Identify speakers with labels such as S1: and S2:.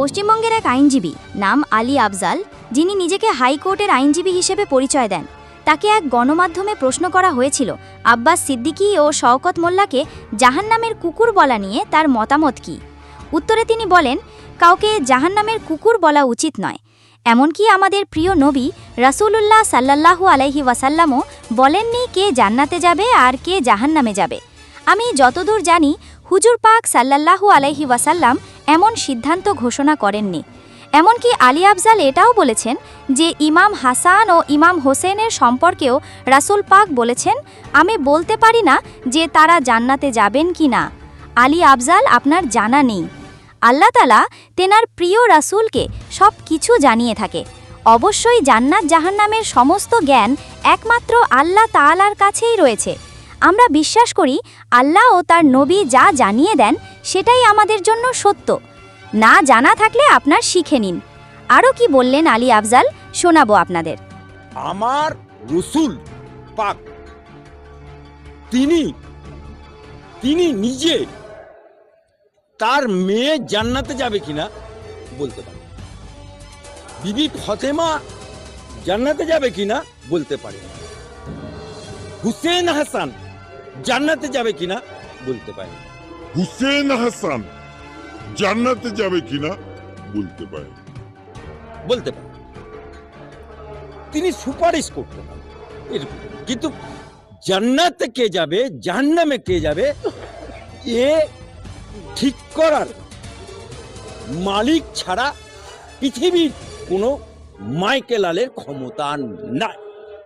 S1: পশ্চিমবঙ্গের এক আইনজীবী নাম আলী আফজাল, যিনি নিজেকে হাইকোর্টের আইনজীবী হিসেবে পরিচয় দেন। তাকে এক গণমাধ্যমে প্রশ্ন করা হয়েছিল, আব্বাস সিদ্দিকী ও শওকত মোল্লাকে জাহান্নামের কুকুর বলা নিয়ে তার মতামত কী? উত্তরে তিনি বলেন, কাউকে জাহান্নামের কুকুর বলা উচিত নয়। এমনকি আমাদের প্রিয় নবী রাসূলুল্লাহ সাল্লাল্লাহু আলাইহি ওয়াসাল্লামও বলেননি কে জান্নাতে যাবে আর কে জাহান্নামে যাবে। আমি যতদূর জানি, হুজুর পাক সাল্লাল্লাহু আলাইহি ওয়াসাল্লাম এমন সিদ্ধান্ত ঘোষণা করেননি। এমনকি আলী আফজাল এটাও বলেছেন যে ইমাম হাসান ও ইমাম হোসেনের সম্পর্কেও রাসূল পাক বলেছেন, আমি বলতে পারি না যে তারা জান্নাতে যাবেন কি না। আলী আফজাল আপনার জানা নেই। আল্লাহ তালা তেনার প্রিয় রাসুলকে সব কিছু জানিয়ে থাকে। অবশ্যই জান্নাত জাহান্নামের সমস্ত জ্ঞান একমাত্র আল্লাহ তালার কাছেই রয়েছে। আমরা বিশ্বাস করি আল্লাহ ও তার নবী যা জানিয়ে দেন সেটাই আমাদের জন্য সত্য। না জানা থাকলে আপনার শিখে নিন। আরও কি বললেন আলী আফজাল শোনাবো আপনাদের।
S2: আমার রসুল পাক। তিনি তিনি নিজে তার মেয়ে জান্নাতে যাবে কিনা বলতে পারে বিবি ফতেমা জান্নাতে যাবে কিনা বলতে পারে হুসেন হাসান জান্নাতে যাবে কিনা বলতে পারে
S3: হুসেন হাসান। জান্নাতে যাবে কিনা বলতে পারে।
S2: বলতে পারে। তিনি সুপারিশ করতে পারেন। কিন্তু জান্নাতে কে যাবে, জাহান্নামে কে যাবে, এ ঠিক করার মালিক ছাড়া পৃথিবীর কোনো মাইকেল আলের ক্ষমতা নাই।